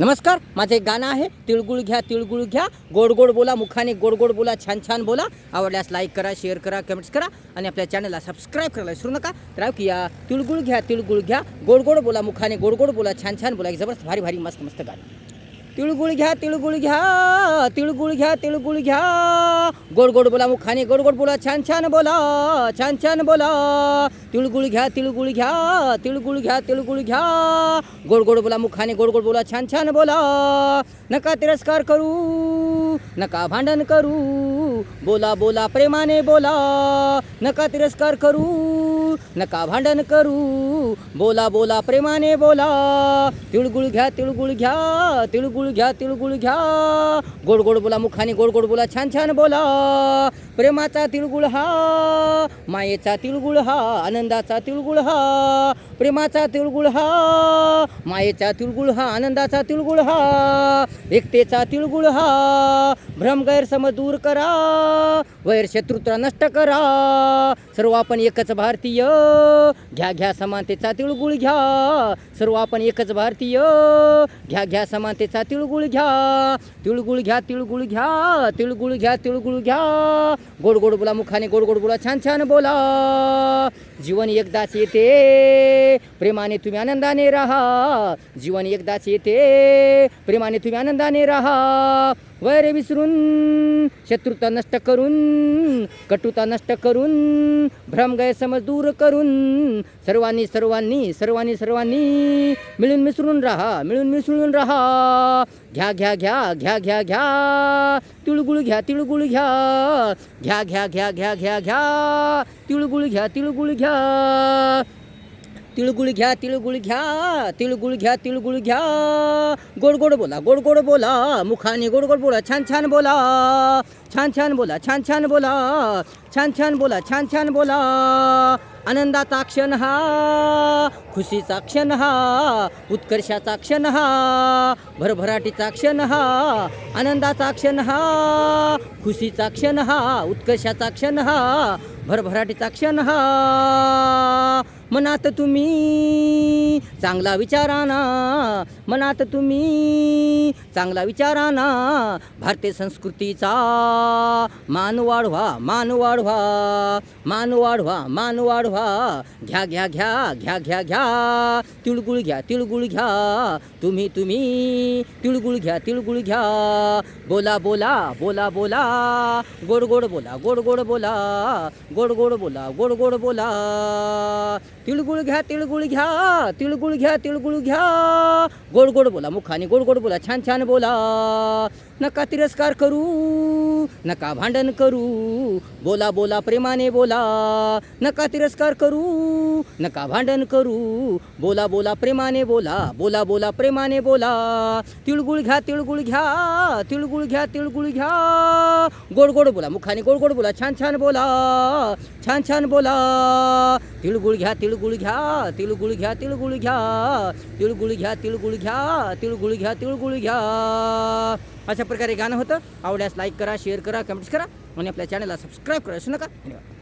नमस्कार माझं एक गाणं आहे तिळगुळ घ्या तिळगुळ घ्या गोड गोड बोला मुखाने गोड गोड बोला छान छान बोला. आवडल्यास लाईक करा शेअर करा कमेंट्स करा आणि आपल्या चॅनलला सबस्क्राईब करायला विसरू नका. तर या तिळगुळ घ्या तिळगुळ घ्या गोड गोड बोला मुखाने गोड गोड बोला छान छान बोला एक जबरदस्त भारी भारी मस्त मस्त गाणं. तिळगुळ घ्या तिळगुळ घ्या तिळगुळ घ्या तिळगुळ घ्या. गोड गोड बोला मुखाने गोड गोड बोला छान छान बोला छान छान बोला. तिळगुळ घ्या तिळगुळ घ्या तिळगुळ घ्या तिळगुळ घ्या. गोड गोड बोला मुखाने गोड गोड बोला छान छान बोला. नका तिरस्कार करू नका भांडण करू. बोला बोला प्रेमाने बोला. नका तिरस्कार करू. नका भांडण करू? बोला बोला प्रेमाने बोला. तिळगुळ घ्या तिळगुळ घ्या तिळगुळ घ्या तिळगुळ घ्या. गोड गोड बोला मुखाने गोड गोड बोला छान छान बोला. प्रेमाचा तिळगुळ हा मायेचा तिळगुळ हा आनंदाचा तिळगुळ हा प्रेमाचा तिळगुळ हा मायेचा तिळगुळ हा आनंदाचा तिळगुळ हा एकतेचा तिळगुळ हा भ्रम गैरसमज दूर करा वैर शत्रुता नष्ट करा. सर्व आपण एकच भारतीय घ्या घ्या समानतेचा तिळगुळ घ्या. सर्व आपण एकच भारतीय घ्या घ्या समानतेचा तिळगुळ घ्या. तिळगुळ घ्या तिळगुळ घ्या तिळगुळ घ्या तिळगुळ घ्या. गोड गोड बोला मुखाने गोड गोड बोला छान छान बोला. जीवन एकदाच येते प्रेमाने तुम्ही आनंदाने राहा. जीवन एकदाच येते प्रेमाने तुम्ही आनंदाने राहा. वैर विसरून शत्रुता नष्ट करून कटुता नष्ट करून भ्रम गैरसमज दूर करून सर्वांनी सर्वांनी सर्वांनी सर्वांनी मिळून मिसळून राहा मिळून मिसळून राहा. घ्या घ्या घ्या घ्या घ्या घ्या. तिळगुळ घ्या तिळगुळ घ्या. घ्या घ्या घ्या घ्या घ्या घ्या. तिळगुळ घ्या तिळगुळ घ्या. तिळगुळ घ्या तिळगुळ घ्या तिळगुळ घ्या तिळगुळ घ्या. गोड गोड बोला गोड गोड बोला. मुखाने गोड गोड बोला छान छान बोला. छान छान बोला छान छान बोला. छान छान बोला छान छान बोला. आनंदाचा क्षण हा खुशीचा क्षण हा उत्कर्षाचा क्षण हा भरभराटीचा क्षण हा आनंदाचा क्षण हा खुशीचा क्षण हा उत्कर्षाचा क्षण हा भरभराटीचा क्षण हा. मनात तुम्ही चांगला विचाराना मनात तुम्ही चांगला विचाराना भारतीय संस्कृतीचा मान वाढवा मान वाढवा मान वाढवा मान वाढवा. घ्या घ्या घ्या घ्या घ्या घ्या. तिळगुळ घ्या तिळगुळ घ्या. तुम्ही तुम्ही तिळगुळ घ्या तिळगुळ घ्या. बोला बोला बोला बोला. गोड गोड बोला गोड गोड बोला. गोड गोड गोड बोला गोड गोड बोला. तिळगुळ घ्या तिळगुळ घ्या तिळगुळ घ्या तिळगुळ घ्या. गोड गोड बोला मुखाने गोड गोड बोला छान छान बोला. नका तिरस्कार करू नका भांडण करू. बोला बोला प्रेमाने बोला. नका तिरस्कार करू नका भांडण करू. बोला बोला प्रेमाने बोला. बोला बोला प्रेमाने बोला. तिळगुळ घ्या तिळगुळ घ्या तिळगुळ घ्या तिळगुळ घ्या. गोड गोड बोला. मुखाने गोड गोड बोला. छान छान बोला. छान छान बोला. तिळगुळ घ्या तिळगुळ घ्या तिळगुळ घ्या तिळगुळ घ्या. तिळगुळ घ्या तिळगुळ घ्या तिळगुळ घ्या तिळगुळ घ्या. अशा प्रकारे गाणं होतं. आवड्यास लाईक करा शेअर करा कमेंट्स करा आणि आपल्या चॅनलला सबस्क्राईब करा विसरू नका. धन्यवाद.